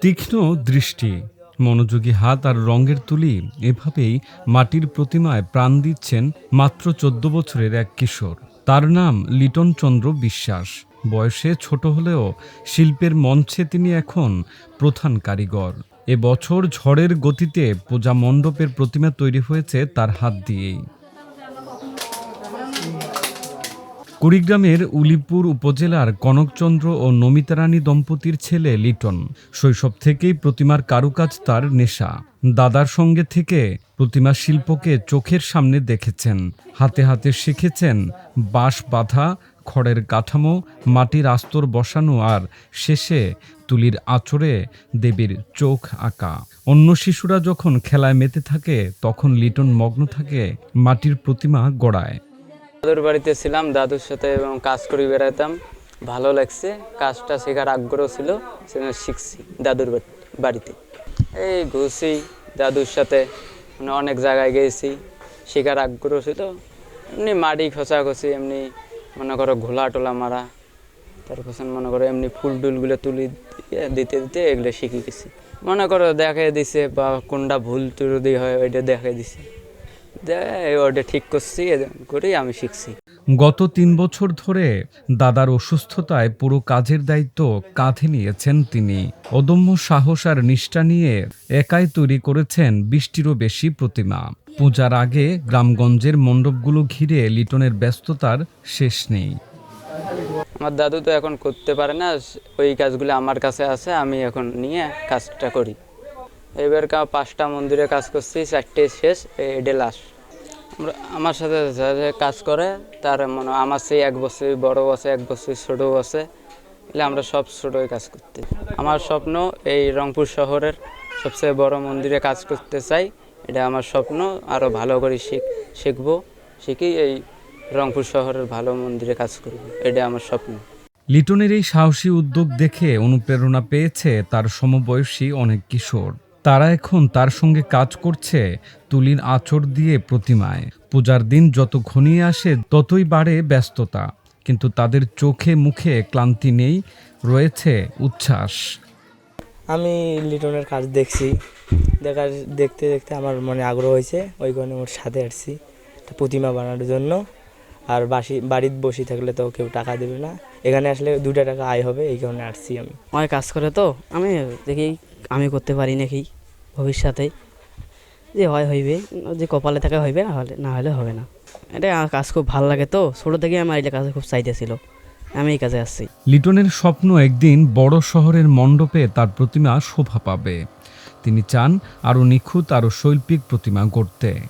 তীক্ষ্ণ দৃষ্টি, মনোযোগী হাত আর রঙের তুলি এভাবেই মাটির প্রতিমায় প্রাণ দিচ্ছেন মাত্র চোদ্দ বছরের এক কিশোর। তার নাম লিটন চন্দ্র বিশ্বাস। বয়সে ছোট হলেও শিল্পের মঞ্চে তিনি এখন প্রধান কারিগর। এবছর ঝড়ের গতিতে পূজা মণ্ডপের প্রতিমা তৈরি হয়েছে তার হাত দিয়েই। কুড়িগ্রামের উলিপুর উপজেলার কনকচন্দ্র ও নমিতা রানী দম্পতির ছেলে লিটন। শৈশব থেকেই প্রতিমার কারুকাজ তার নেশা। দাদার সঙ্গে থেকে প্রতিমা শিল্পকে চোখের সামনে দেখেছেন। হাতে হাতে শিখেছেন বাঁশ বাঁধা, খড়ের কাঠামো, মাটির আস্তর বসানো আর শেষে তুলির আঁচড়ে দেবীর চোখ আঁকা। অন্য শিশুরা যখন খেলায় মেতে থাকে, তখন লিটন মগ্ন থাকে মাটির প্রতিমা গড়ায়। দাদুর বাড়িতে ছিলাম, দাদুর সাথে এবং কাজ করে বেড়াতাম ভালো লাগছে, কাজটা শেখার আগ্রহ ছিল, সেজন্য শিখছি দাদুর বাড়িতে। এই ঘুষি দাদুর সাথে মানে অনেক জায়গায় গিয়েছি শেখার আগ্রহ ছিল। এমনি মাটি খোঁচাখুচি, এমনি মনে করো ঘোলা টোলা মারা তারপর মনে করো এমনি ফুল টুলগুলো তুলি দিতে দিতে এগুলো শিখে গেছি। মনে করো দেখে দিছে বা কোনটা ভুল ত্রুটি হয়, ওইটা দেখে দিছে। ওটা ঠিক করছি করেই আমি শিখছি। গত তিন বছর ধরে দাদার অসুস্থতায় পুরো কাজের দায়িত্ব কাঁধে নিয়েছেন তিনি। অদম্য সাহস আর নিষ্ঠা নিয়ে একাই তৈরি করেছেন বৃষ্টিরও বেশি প্রতিমা। পূজার আগে গ্রামগঞ্জের মণ্ডপগুলো ঘিরে লিটনের ব্যস্ততার শেষ নেই। আমার দাদু তো এখন করতে পারে না ওই কাজগুলো আমার কাছে আছে আমি এখন নিয়ে কাজটা করি। এবার কা পাঁচটা মন্দিরে কাজ করছি, চারটে শেষ এটা লাস্ট আমরা সাথে কাজ করে, তার মনে আমার সেই এক বছর, বড় আছে এক বছর, ছোটো আছে এলে আমরা সব ছোটোই কাজ করতে আমার স্বপ্ন এই রংপুর শহরের সবচেয়ে বড় মন্দিরে কাজ করতে চাই। এটা আমার স্বপ্ন আরও ভালো করে শিখ শিখব, শিখি এই রংপুর শহরের ভালো মন্দিরে কাজ করব। এটা আমার স্বপ্ন। লিটনের এই সাহসী উদ্যোগ দেখে অনুপ্রেরণা পেয়েছে তার সমবয়সী অনেক কিশোর। তারা এখন তার সঙ্গে কাজ করছে তুলির আঁচড় দিয়ে প্রতিমায়। পূজার দিন যত ঘনিয়ে আসে ততই বাড়ে ব্যস্ততা। কিন্তু তাদের চোখে মুখে ক্লান্তি নেই রয়েছে উচ্ছ্বাস। আমি লিটনের কাজ দেখছি। দেখার দেখতে দেখতে আমার মনে আগ্রহ হয়েছে ওই কারণে ওর সাথে আসছি। প্রতিমা বানানোর জন্য। আর বাসি বাড়িতে বসে থাকলে তো কেউ টাকা দেবে না। এখানে আসলে দুটা টাকা আয় হবে এই কারণে আসছি আমি। অনেক কাজ করে তো আমি দেখি আমি করতে পারি নাকি ভবিষ্যতে? যে হয় হইবে, যে কপালে থাকে হইবে, না হলে না হলে হবে না। এটা কাজ খুব ভালো লাগে তো। ছোটো থেকে আমার এটা কাজে খুব চাইতে ছিল। আমি এই কাজে আসছি। লিটনের স্বপ্ন একদিন বড় শহরের মণ্ডপে তার প্রতিমা শোভা পাবে। তিনি চান আরও নিখুঁত, আরও শৈল্পিক প্রতিমা গড়তে।